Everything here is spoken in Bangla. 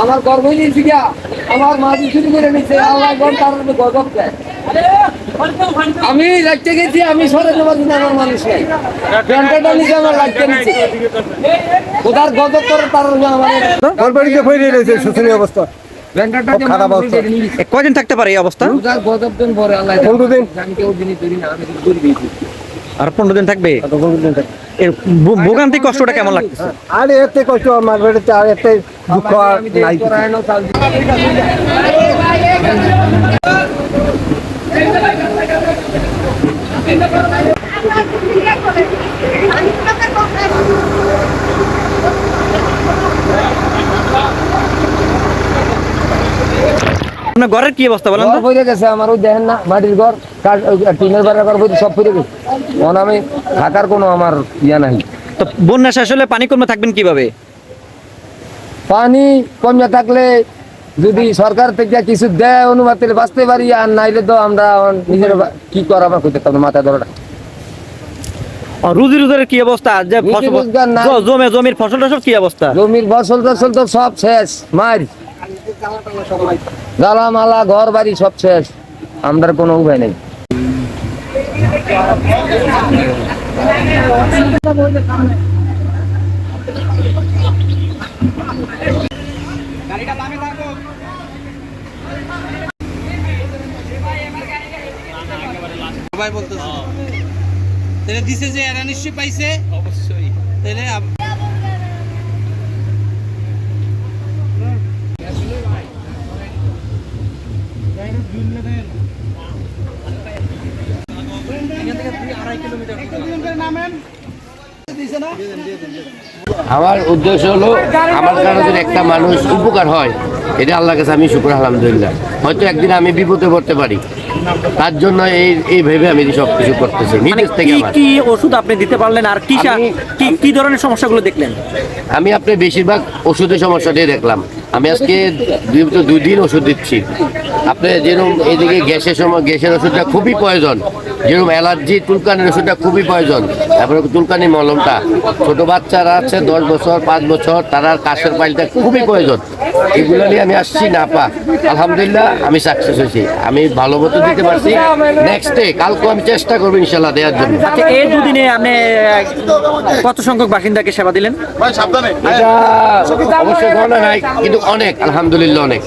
আমার গর্ব আমার মাঝি শুরু করে নিচ্ছে আল্লাহ গর্ব তার গজব দেয়। আমি রাখতে গেছি আমি সরে নেবার জন্য আমার মানুষ নাই ব্যাংকটা নিচে আমার রাখতে নিচ্ছে কোথার গজব করে তার আমার বাড়িতে ফিরে রয়েছে শোচনীয় অবস্থা। খারাপ অবস্থা। এ, কয়দিন থাকতে পারে এই অবস্থা? কোথার গজব দিন পরে আল্লাহ পনেরো দিন। না আর পনেরো দিন থাকবে? ভোগান্তি কষ্টটা কেমন লাগতেছে? আর এতে কষ্ট আমার বাড়িতে আর এতে দুঃখ আর নাই আপনার ঘরের কি অবস্থা বলেন তো? ঘর পড়ে গেছে আমার ওই দেখেন না মাটির ঘর টিনের বাড়ার ঘর সব পড়ে গেছে। মন আমি থাকার কোনো আমার ইয়া নাই। তো বন্যা শেষ হলে পানি কমে থাকবেন কীভাবে? পানি কমে থাকলে যদি সরকার থেকে কিছু দেয় অনুমতি বাঁচতে পারি আর নাইলে তো আমরা নিজের কি করা আমার করতে পারব ধরা রুজি রোজগারের কি অবস্থা? যে জমে জমির ফসল টসল কি অবস্থা? জমির ফসল টসল তো সব শেষ মার গালা মালা ঘর বাড়ি সব শেষ। আমরা কোনো উপায় নেই। সবাই বলতেছে। তাহলে দিছে যে এরা নিশ্চয়ই পাইছে। অবশ্যই। তাহলে আমার উদ্দেশ্য হলো আমার কারণে যদি একটা মানুষ উপকার হয় এটা আল্লাহর কাছে আমি শুক্র আলহামদুলিল্লাহ। হয়তো একদিন আমি বিপদে পড়তে পারি। তার জন্য এই এই ভেবে আমি সব কিছু করতেছি মানে নিজের থেকে কি ওষুধ আপনি দিতে পারলেন আর কি কি কি ধরনের সমস্যাগুলো দেখলেন? আমি আপনি বেশিরভাগ ওষুধের সমস্যাটাই দেখলাম। আমি আজকে দুই তো দুই দিন ওষুধ দিচ্ছি। আপনি যেরকম এইদিকে গ্যাসের সময় গ্যাসের ওষুধটা খুবই প্রয়োজন। যেরকম অ্যালার্জি চুলকানির ওষুধটা খুবই প্রয়োজন। তারপরে চুলকানি মলমটা। ছোট বাচ্চারা আছে দশ বছর পাঁচ বছর তারা কাশের পাইলটা খুবই প্রয়োজন। এগুলো নিয়ে আমি আসছি না পা আলহামদুলিল্লাহ আমি সাকসেস হয়েছি। আমি ভালো মতো দিতে পারছি। নেক্সট ডে কালকে আমি চেষ্টা করব ইনশাল্লাহ দেওয়ার জন্য। আচ্ছা এই দুদিনে আপনি কত সংখ্যক বাসিন্দাকে সেবা দিলেন? অবশ্যই গণনা নাই কিন্তু অনেক আলহামদুলিল্লাহ অনেক।